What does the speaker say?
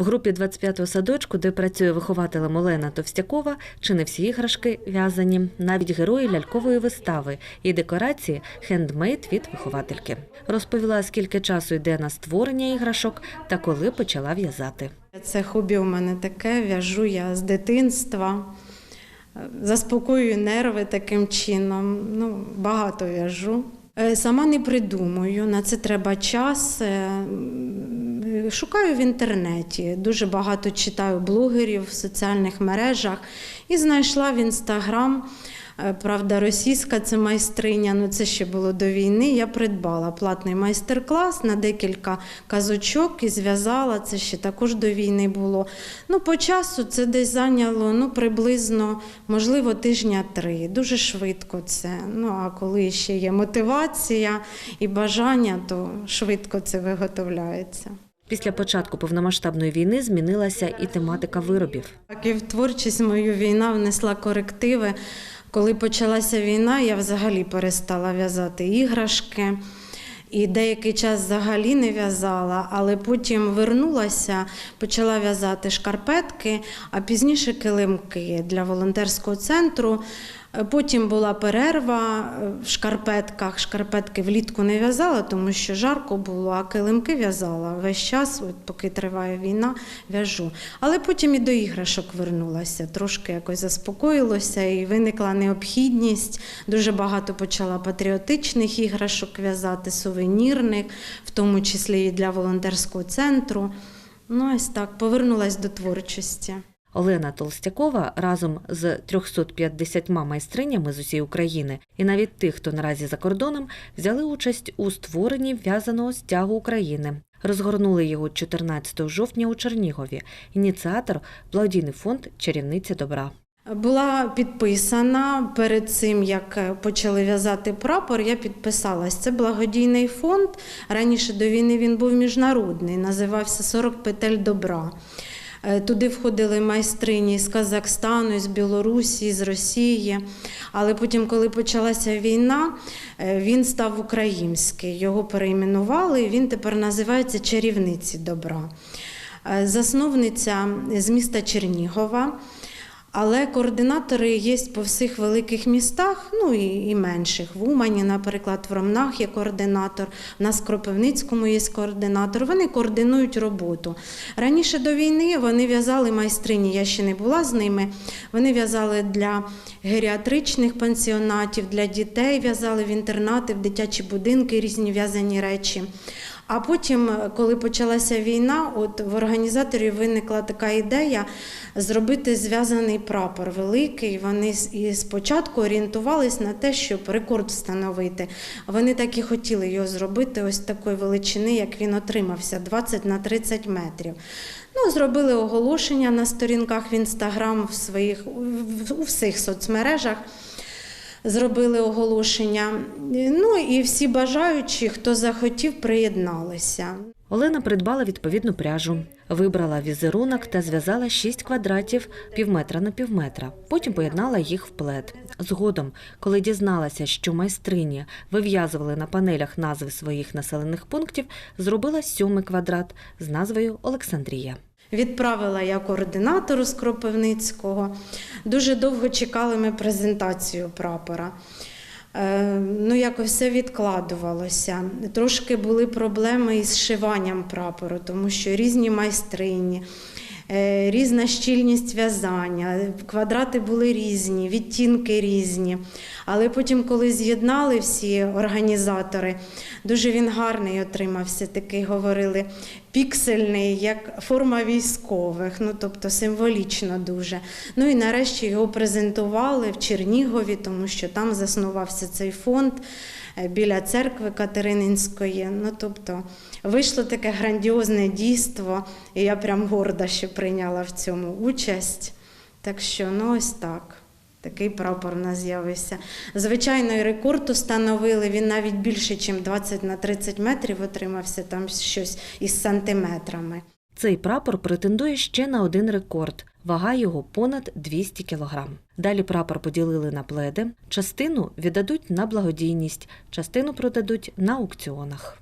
В групі 25-го садочку, де працює вихователем Олена Товстякова, чи не всі іграшки в'язані, навіть герої лялькової вистави і декорації хендмейд від виховательки. Розповіла, скільки часу йде на створення іграшок та коли почала в'язати. Це хобі у мене таке, в'яжу я з дитинства, Е, заспокоюю нерви таким чином. Ну, багато в'яжу. Е, Сама не придумую, на це треба час. Е, Шукаю в інтернеті, дуже багато читаю блогерів в соціальних мережах і знайшла в інстаграм. е, Правда, російська це майстриня, ну це ще було до війни. Я придбала платний майстер-клас на декілька казочок і зв'язала. Це ще також до війни було. Ну, по часу це десь зайняло ну, приблизно, можливо, тижня три. Дуже швидко це. Ну а коли ще є мотивація і бажання, то швидко це виготовляється. Після початку повномасштабної війни змінилася і тематика виробів. Так і в творчість мою війна внесла корективи. Коли почалася війна, я взагалі перестала в'язати іграшки. І деякий час взагалі не в'язала, але потім вернулася, почала в'язати шкарпетки, а пізніше килимки для волонтерського центру. Е, Потім була перерва е, в шкарпетках. Шкарпетки влітку не в'язала, тому що жарко було, а килимки в'язала весь час, от поки триває війна, в'яжу. Але потім і до іграшок вернулася. Трошки якось заспокоїлося і виникла необхідність. Дуже багато почала патріотичних іграшок в'язати, сувенірних, в тому числі і для волонтерського центру. Ну, ось так, повернулася до творчості. Олена Толстякова разом з 350 майстринями з усієї України і навіть тих, хто наразі за кордоном, взяли участь у створенні в'язаного стягу України. Розгорнули його 14 жовтня у Чернігові. Ініціатор благодійний фонд Чарівниця добра. Була підписана перед цим, як почали в'язати прапор. Я підписалась. Це благодійний фонд. Раніше до війни він був міжнародний, називався 40 петель добра. Е, Туди входили майстрині з Казахстану, з Білорусі, з Росії. Але потім, коли почалася війна, е, він став український. Його перейменували. і Він тепер називається Чарівниці добра. Е, Засновниця з міста Чернігова. Але координатори є по всіх великих містах, ну і, і менших. В Умані, наприклад, в Ромнах є координатор, в нас в Кропивницькому є координатор. Вони координують роботу. Раніше до війни вони в'язали майстрині, я ще не була з ними. Вони в'язали для геріатричних пансіонатів, для дітей в'язали в інтернати, в дитячі будинки різні в'язані речі. А потім, коли почалася війна, от в організаторів виникла така ідея зробити зв'язаний прапор великий. Вони і спочатку орієнтувались на те, щоб рекорд встановити. Вони так і хотіли його зробити ось такої величини, як він отримався 20 на 30 метрів. Ну, зробили оголошення на сторінках в інстаграм в своїх у- всіх соцмережах зробили оголошення. Ну і всі бажаючі, хто захотів, приєдналися. Олена придбала відповідну пряжу, вибрала візерунок та зв'язала 6 квадратів півметра на півметра. Потім поєднала їх в плед. Згодом, коли дізналася, що майстрині вив'язували на панелях назви своїх населених пунктів, зробила сьомий квадрат з назвою Олександрія. Відправила я координатору з Кропивницького. Дуже довго чекали ми презентацію прапора. Е, Ну, якось все відкладувалося. Трошки були проблеми із шиванням прапору, тому що різні майстрині, різна щільність в'язання, квадрати були різні, відтінки різні. Але потім, коли з'єднали всі організатори, дуже він гарний отримався, такий говорили, піксельний, як форма військових, ну тобто символічно дуже. Ну і нарешті його презентували в Чернігові, тому що там заснувався цей фонд е, біля церкви Катерининської. Ну тобто вийшло таке грандіозне дійство, і я прям горда, що прийняла в цьому участь. Так що, ну ось так. Такий прапор у нас з'явився. Звичайно, і рекорд установили. Він навіть більше, ніж 20 на 30 метрів отримався, там щось із сантиметрами. Цей прапор претендує ще на один рекорд. Вага його понад 200 кілограм. Далі прапор поділили на пледи. Частину віддадуть на благодійність, частину продадуть на аукціонах.